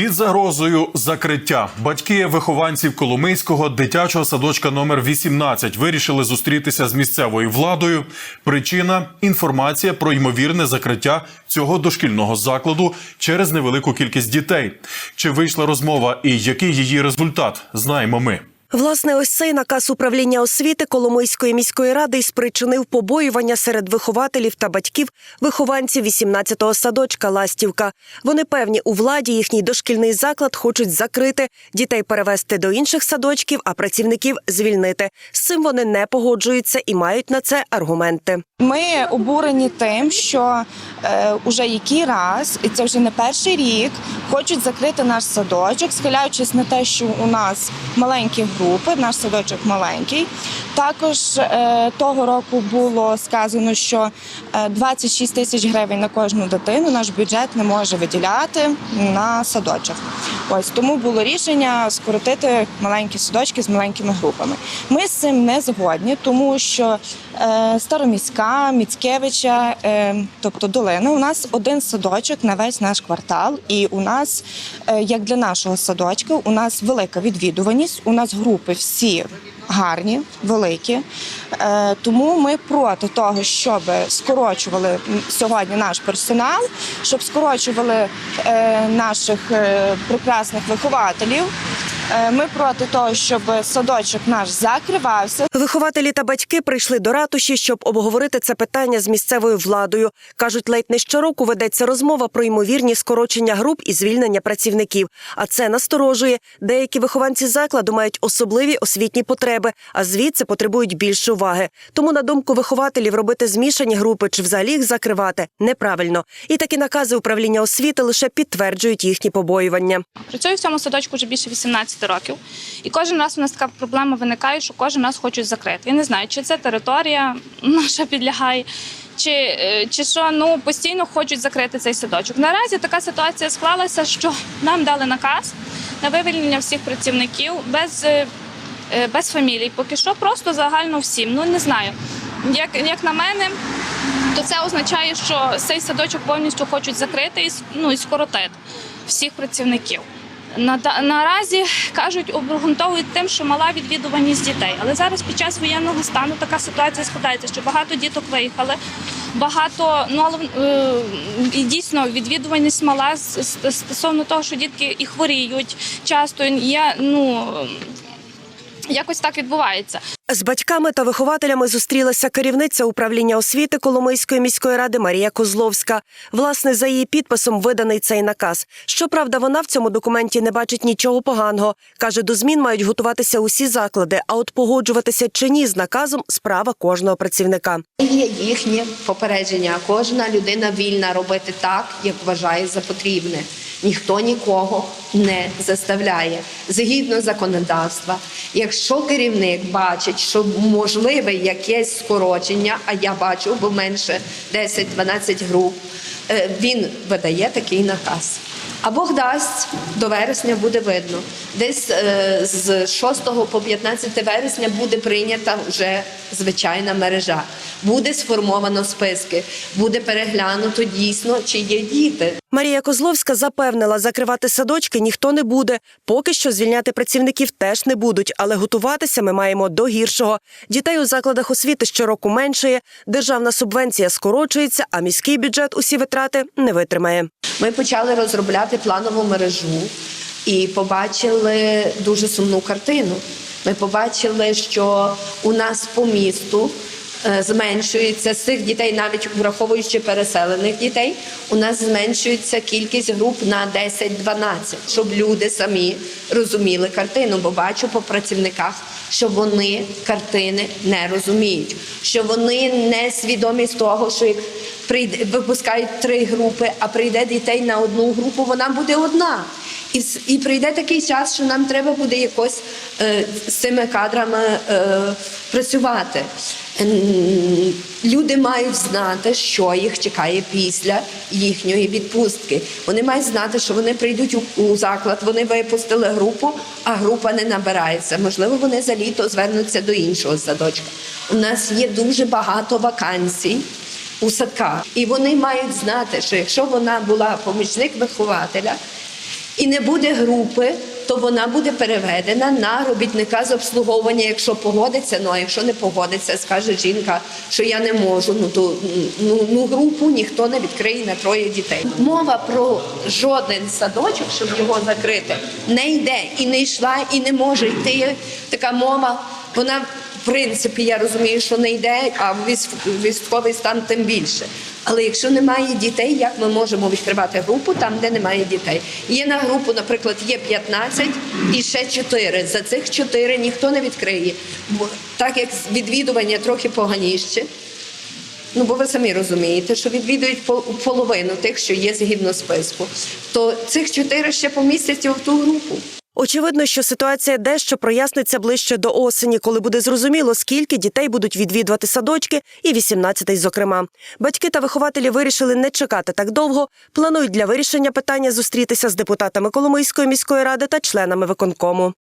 Під загрозою закриття батьки вихованців Коломийського дитячого садочка номер 18 вирішили зустрітися з місцевою владою. Причина інформація про ймовірне закриття цього дошкільного закладу через невелику кількість дітей. Чи вийшла розмова і який її результат? Знаємо ми. Власне, ось цей наказ управління освіти Коломийської міської ради й спричинив побоювання серед вихователів та батьків вихованців 18-го садочка Ластівка. Вони певні у владі їхній дошкільний заклад хочуть закрити, дітей перевести до інших садочків, а працівників звільнити. З цим вони не погоджуються і мають на це аргументи. Ми обурені тим, що е, уже який раз, і це вже не перший рік, хочуть закрити наш садочок, схиляючись на те, що у нас маленькі групи, наш садочок маленький. Також е, того року було сказано, що е, 26 тисяч гривень на кожну дитину наш бюджет не може виділяти на садочок. Ось тому було рішення скоротити маленькі садочки з маленькими групами. Ми з цим не згодні, тому що е, Староміська, Міцкевича, е, тобто долина, у нас один садочок на весь наш квартал, і у нас, е, як для нашого садочка, у нас велика відвідуваність. У нас групи всі гарні, великі. Е, тому ми проти того, щоб скорочували сьогодні наш персонал, щоб скорочували е, наших прекрасних вихователів. Е, Ми проти того, щоб садочок наш закривався. Вихователі та батьки прийшли до ратуші, щоб обговорити це питання з місцевою владою. кажуть, ледь не щороку ведеться розмова про ймовірні скорочення груп і звільнення працівників. А це насторожує. Деякі вихованці закладу мають особливі освітні потреби, а звідси потребують більше уваги. Тому, на думку вихователів, робити змішані групи чи взагалі їх закривати неправильно. І такі накази управління освіти лише підтверджують їхні побоювання. Працюю в цьому садочку вже більше 18 років. І кожен раз у нас така проблема виникає, що кожен раз хочуть закрити. Я не знаю, чи це територія наша підлягає, чи, е, чи що ну постійно хочуть закрити цей садочок. Наразі така ситуація склалася, що нам дали наказ на вивільнення всіх працівників без, е, е, без фамілій. Поки що просто загально всім. Ну не знаю. Як, як на мене, то це означає, що цей садочок повністю хочуть закрити і ну, і скоротити всіх працівників. На, наразі кажуть, обґрунтовують тим, що мала відвідуваність дітей. Але зараз під час воєнного стану така ситуація складається, що багато діток виїхали, багато ну але е, дійсно відвідуваність мала стосовно того, що дітки і хворіють часто. Є ну якось так відбувається. З батьками та вихователями зустрілася керівниця управління освіти Коломийської міської ради Марія Козловська. Власне, за її підписом виданий цей наказ. Щоправда, вона в цьому документі не бачить нічого поганого. каже, до змін мають готуватися усі заклади. А от погоджуватися чи ні з наказом справа кожного працівника. Є їхнє попередження. Кожна людина вільна робити так, як вважає за потрібне. Ніхто нікого не заставляє. Згідно законодавства, якщо керівник бачить, що можливе якесь скорочення, а я бачу, бо менше 10-12 груп, е, він видає такий наказ. А Бог дасть, до вересня буде видно. Десь е, з 6 по 15 вересня буде прийнята вже звичайна мережа. Буде сформовано списки, буде переглянуто дійсно, чи є діти. Марія Козловська запевнила, закривати садочки ніхто не буде. Поки що звільняти працівників теж не будуть, але готуватися ми маємо до гіршого. Дітей у закладах освіти щороку меншає, державна субвенція скорочується, а міський бюджет усі витрати не витримає. Ми почали розробляти планову мережу і побачили дуже сумну картину. Ми побачили, що у нас по місту зменшується з цих дітей, навіть враховуючи переселених дітей, у нас зменшується кількість груп на 10-12, щоб люди самі розуміли картину, бо бачу по працівниках, що вони картини не розуміють, що вони не свідомі з того, що як прийде випускають три групи, а прийде дітей на одну групу, вона буде одна. І, і прийде такий час, що нам треба буде якось е, з цими кадрами е, працювати. Люди мають знати, що їх чекає після їхньої відпустки. Вони мають знати, що вони прийдуть у заклад, вони випустили групу, а група не набирається. Можливо, вони за літо звернуться до іншого садочка. У нас є дуже багато вакансій у садках. І вони мають знати, що якщо вона була помічник вихователя і не буде групи, то вона буде переведена на робітника з обслуговування, якщо погодиться. Ну а якщо не погодиться, скаже жінка, що я не можу. Ну то ну, ну групу ніхто не відкриє на троє дітей. Мова про жоден садочок, щоб його закрити, не йде і не йшла, і не може йти. Така мова, вона. В принципі, я розумію, що не йде, а військ- військовий стан тим більше. Але якщо немає дітей, як ми можемо відкривати групу там, де немає дітей? Є на групу, наприклад, є 15 і ще 4. За цих 4 ніхто не відкриє. Бо так як відвідування трохи поганіще. Ну, бо ви самі розумієте, що відвідують пол- половину тих, що є згідно списку, то цих 4 ще помістяться в ту групу. Очевидно, що ситуація дещо проясниться ближче до осені, коли буде зрозуміло, скільки дітей будуть відвідувати садочки, і 18-й зокрема. Батьки та вихователі вирішили не чекати так довго. Планують для вирішення питання зустрітися з депутатами Коломийської міської ради та членами виконкому.